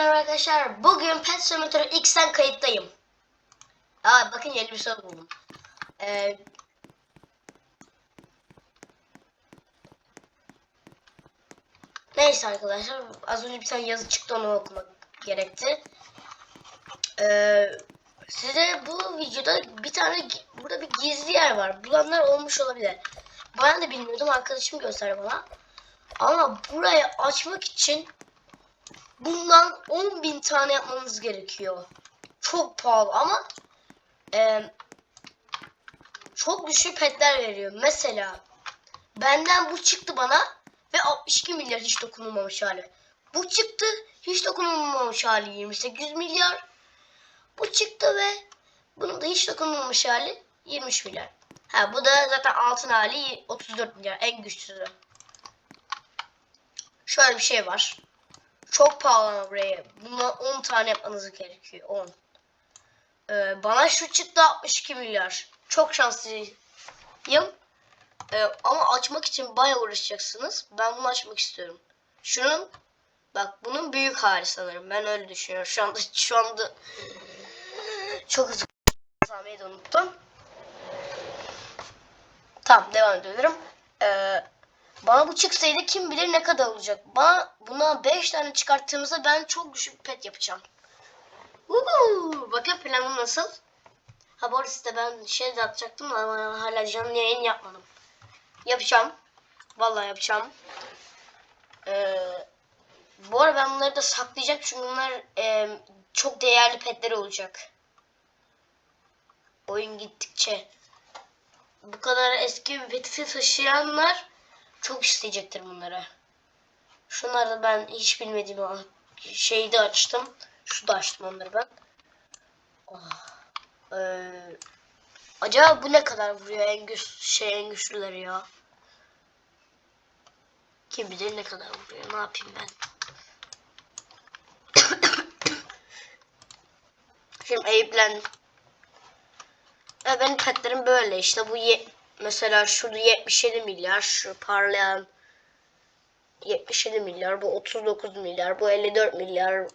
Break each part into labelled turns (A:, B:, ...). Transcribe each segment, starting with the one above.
A: merhaba arkadaşlar. Bugün Pet Simulator X'ten kayıttayım. Aa bakın yeni bir soru buldum. Ee, neyse arkadaşlar. Az önce bir tane yazı çıktı onu okumak gerekti. Ee, size bu videoda bir tane burada bir gizli yer var. Bulanlar olmuş olabilir. Ben de bilmiyordum. Arkadaşım gösterdi bana. Ama burayı açmak için bundan 10.000 tane yapmanız gerekiyor. Çok pahalı ama e, çok düşük petler veriyor. Mesela benden bu çıktı bana ve 62 milyar hiç dokunulmamış hali. Bu çıktı hiç dokunulmamış hali 28 milyar. Bu çıktı ve bunun da hiç dokunulmamış hali 23 milyar. Ha bu da zaten altın hali 34 milyar en güçsüzü. Şöyle bir şey var. Çok pahalı buraya. Buna 10 tane yapmanız gerekiyor. 10. Ee, bana şu çıktı 62 milyar. Çok şanslıyım. Ee, ama açmak için bayağı uğraşacaksınız. Ben bunu açmak istiyorum. Şunun bak bunun büyük hali sanırım. Ben öyle düşünüyorum. Şu anda şu anda çok hızlı de unuttum. Tamam devam ediyorum. Ee, bana bu çıksaydı kim bilir ne kadar olacak. Bana buna 5 tane çıkarttığımızda ben çok güçlü bir pet yapacağım. Uhu, bakın planım nasıl? Ha bu arada ben şey de atacaktım ama hala canlı yayın yapmadım. Yapacağım. Vallahi yapacağım. Ee, bu arada ben bunları da saklayacağım çünkü bunlar e, çok değerli petler olacak. Oyun gittikçe. Bu kadar eski bir peti taşıyanlar çok isteyecektir bunları. Şunları ben hiç bilmediğim şeyi de açtım. Şu da açtım onları ben. Oh. Ee, acaba bu ne kadar vuruyor en güç şey en güçlüleri ya? Kim bilir ne kadar vuruyor. Ne yapayım ben? Şimdi ayıplendim. Ya benim petlerim böyle işte bu ye mesela şurada 77 milyar şu parlayan 77 milyar bu 39 milyar bu 54 milyar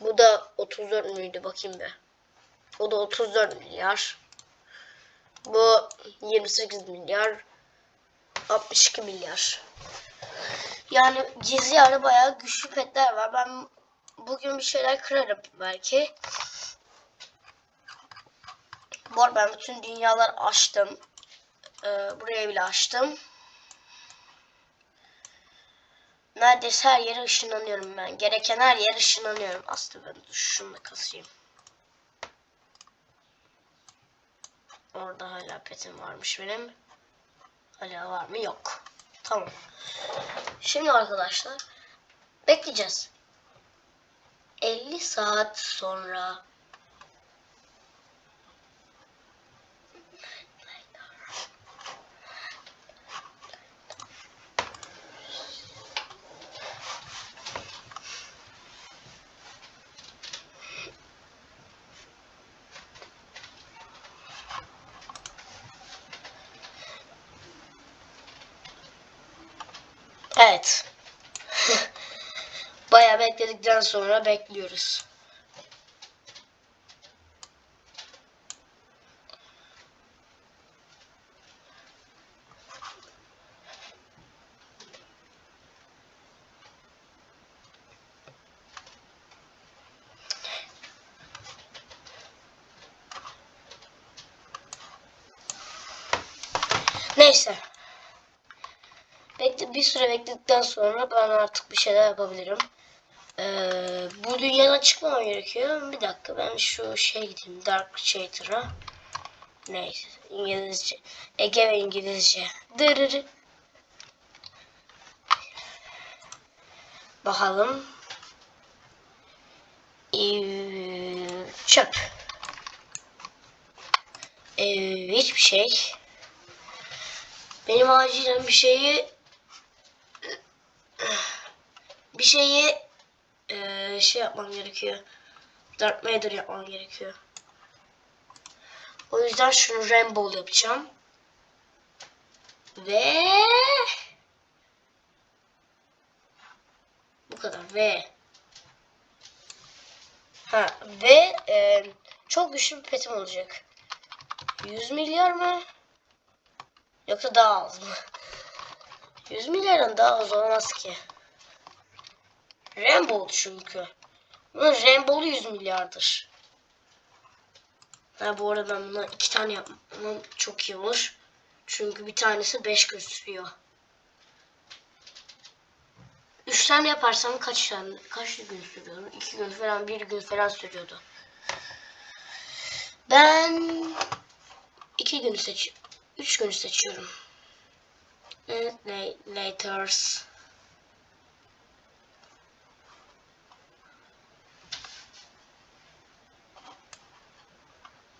A: bu da 34 müydü bakayım be. O da 34 milyar. Bu 28 milyar. 62 milyar. Yani gizli yerde bayağı güçlü petler var. Ben bugün bir şeyler kırarım belki. Bu ben bütün dünyalar açtım. Ee, buraya bile açtım. Neredeyse her yere ışınlanıyorum ben. Gereken her yere ışınlanıyorum. Aslında ben şunu da kasayım. Orada hala petim varmış benim. Hala var mı? Yok. Tamam. Şimdi arkadaşlar bekleyeceğiz. 50 saat sonra Evet. Bayağı bekledikten sonra bekliyoruz. Neyse. Bir süre bekledikten sonra ben artık bir şeyler yapabilirim. Ee, bu dünyadan çıkmam gerekiyor. Bir dakika ben şu şey gideyim. Dark Shader'a. Neyse. İngilizce. Ege ve İngilizce. Dırırı. Bakalım. Ee, çöp. Ee, hiçbir şey. Benim acilen bir şeyi bir şeyi eee, şey yapmam gerekiyor. Dark Matter yapmam gerekiyor. O yüzden şunu Rainbow yapacağım. Ve bu kadar ve Ha ve e, çok güçlü bir petim olacak. 100 milyar mı? Yoksa daha az mı? 100 milyardan daha az olmaz ki. Rainbow çünkü. Bunun Rainbow'lu 100 milyardır. Ha bu arada ben bundan iki tane yapmam çok iyi olur. Çünkü bir tanesi 5 gün sürüyor. 3 tane yaparsam kaç tane kaç gün sürüyordu? 2 gün falan 1 gün falan sürüyordu. Ben 2 günü seç 3 günü seçiyorum. Evet, laters.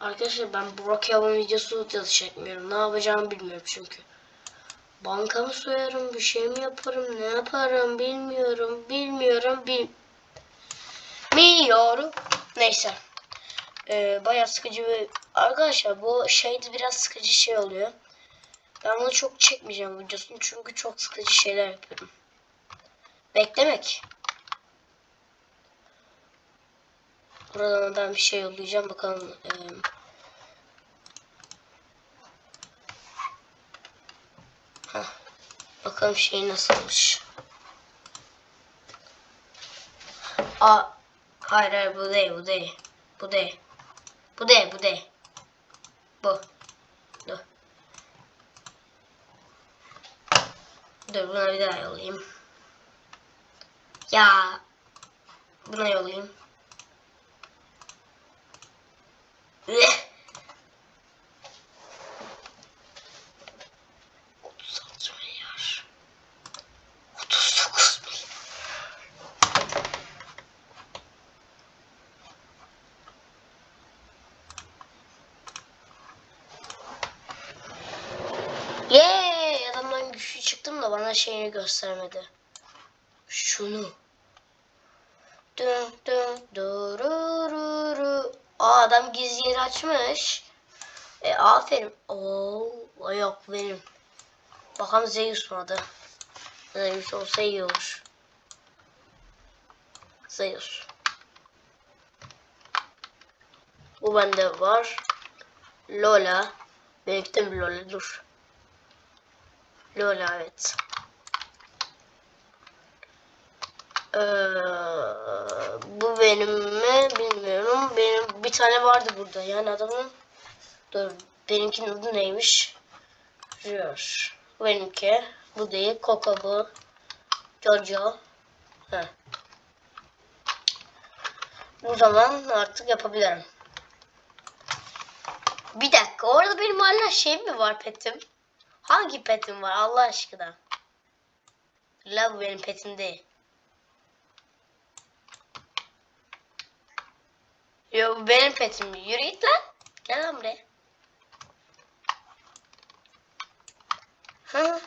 A: Arkadaşlar ben Brookhaven videosu da çekmiyorum. Ne yapacağımı bilmiyorum çünkü. Banka mı soyarım, bir şey mi yaparım, ne yaparım bilmiyorum, bilmiyorum, bilmiyorum. Neyse. Ee, bayağı sıkıcı bir... Arkadaşlar bu şeyde biraz sıkıcı şey oluyor. Ben bunu çok çekmeyeceğim videosunu çünkü çok sıkıcı şeyler yapıyorum. Beklemek. Buradan ben bir şey yollayacağım bakalım. Heh. Bakalım şey nasılmış. Aa, hayır hayır bu değil bu değil. Bu değil. Bu değil bu değil. Bu. Dur. Dur buna bir daha yollayayım. Ya. Buna yollayayım. Üeh. 36 milyar. 39 milyar. Yeee adamdan güçlü çıktım da bana şeyini göstermedi. Şunu. Dın dın durururu. Aa adam gizli yer açmış. E aferin. Oo yok benim. Bakalım Zeus mu adı? Zeus olsa iyi olur. Zeus. Bu bende var. Lola. Benimki de mi Lola? Dur. Lola evet. Ee, bu benim mi bilmiyorum. Benim bir tane vardı burada. Yani adamın dur benimkinin adı neymiş? Rüyor. Benimki. Bu değil. Coco bu. Jojo. Heh. Bu zaman artık yapabilirim. Bir dakika. Orada benim hala şey mi var petim? Hangi petim var Allah aşkına? Bu benim petim değil. Yo benim petim. Yürü git lan. Gel lan buraya. Ha.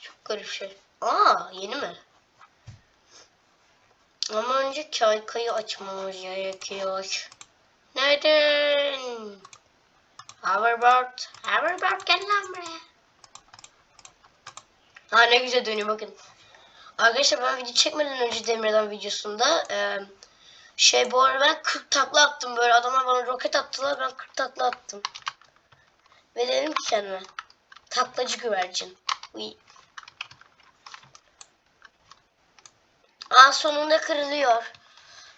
A: Çok garip şey. Aa yeni mi? Ama önce kaykayı açmamız gerekiyor. Neden? Hoverboard. Hoverboard gel lan buraya. Ha ne güzel dönüyor bakın. Arkadaşlar ben video çekmeden önce Demir'den videosunda e, şey bu arada ben 40 takla attım böyle adamlar bana roket attılar ben 40 takla attım. Ve dedim ki kendime taklacı güvercin. Uy. Aa sonunda kırılıyor.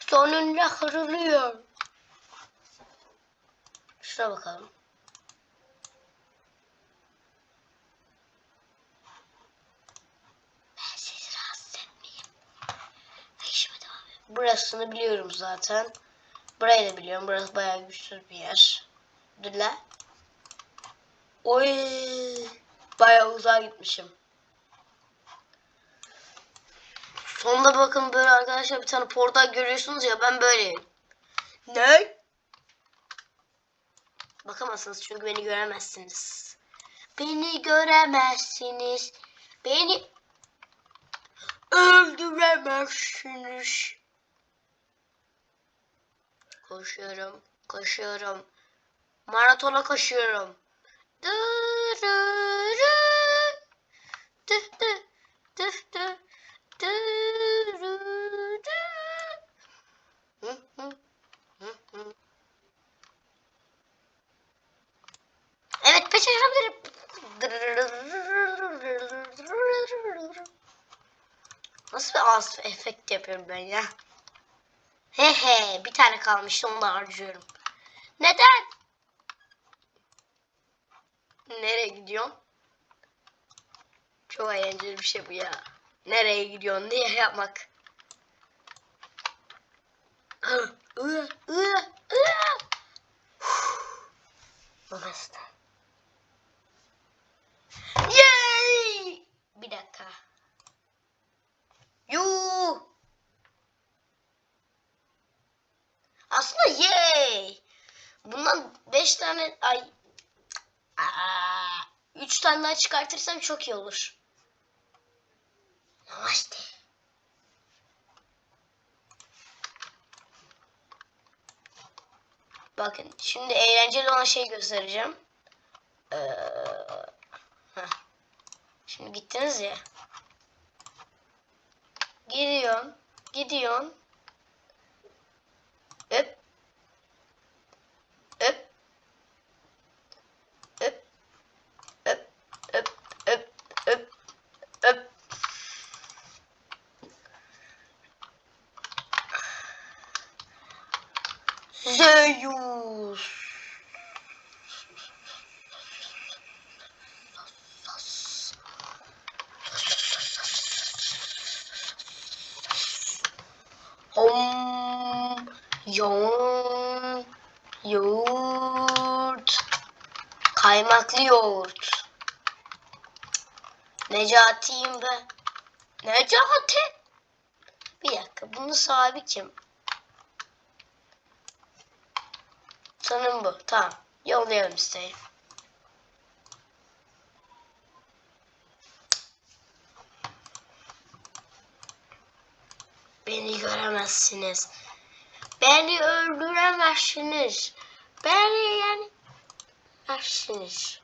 A: Sonunda kırılıyor. Şuna bakalım. Burasını biliyorum zaten. Burayı da biliyorum. Burası bayağı güçsüz bir yer. Dur la. Oy. Bayağı uzağa gitmişim. Sonunda bakın böyle arkadaşlar bir tane portal görüyorsunuz ya ben böyleyim. Ne? Bakamazsınız çünkü beni göremezsiniz. Beni göremezsiniz. Beni öldüremezsiniz. Koşuyorum, koşuyorum. Maratona koşuyorum. Evet peşe yapabilirim. Nasıl bir ağız efekti yapıyorum ben ya? He he bir tane kalmıştı onu da harcıyorum. Neden? Nereye gidiyorsun? Çok eğlenceli bir şey bu ya. Nereye gidiyorsun diye yapmak. Hı, ı, ı, ı. Bu nasıl? Yay! Bir dakika. Yuu! Aslında yay! Bundan 5 tane ay Aa, 3 tane daha çıkartırsam çok iyi olur. Namaste. Bakın şimdi eğlenceli olan şeyi göstereceğim. Ee. Şimdi gittiniz ya. Gidiyorsun. Gidiyorsun. it Hom, yoğurt, kaymaklı yoğurt. Necati'yim ben. Necati. Bir dakika, bunun sahibi kim? Sanırım bu. Tamam. Yollayalım isteği. Beni göremezsiniz. Beni öldüremezsiniz. Beni yani yenemezsiniz.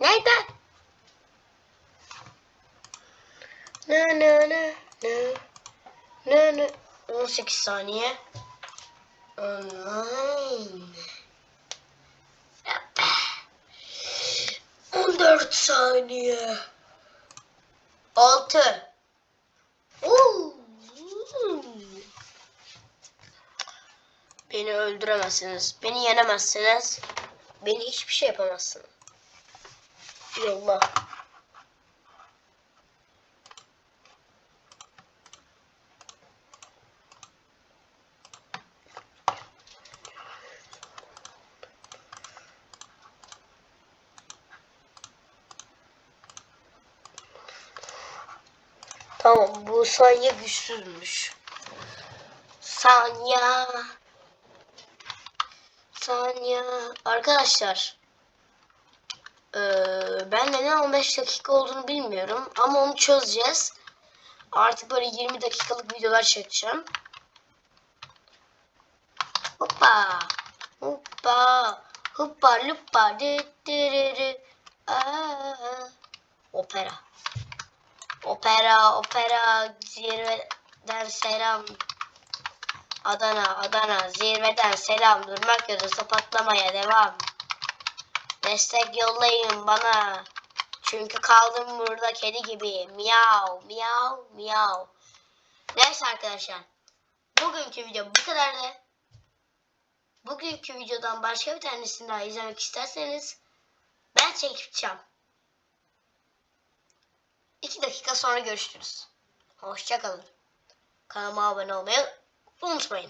A: Neden? Ne ne ne ne ne ne 18 saniye. Online. 14 saniye. 6 Oo. Beni öldüremezsiniz. Beni yenemezsiniz. Beni hiçbir şey yapamazsınız. Yolla. Tamam bu saniye güçsüzmüş. Saniye. Saniye. Arkadaşlar. Eee ben neden 15 dakika olduğunu bilmiyorum. Ama onu çözeceğiz. Artık böyle 20 dakikalık videolar çekeceğim. Hoppa. Hoppa. Hoppa lupa. Opera. Opera, opera, zirveden selam. Adana, Adana, zirveden selam. Durmak yoksa patlamaya devam. Destek yollayın bana. Çünkü kaldım burada kedi gibi. Miyav, miyav, miyav. Neyse arkadaşlar. Bugünkü video bu kadardı. Bugünkü videodan başka bir tanesini daha izlemek isterseniz ben çekeceğim. 2 dakika sonra görüşürüz. Hoşçakalın. Kanalıma abone olmayı full screen.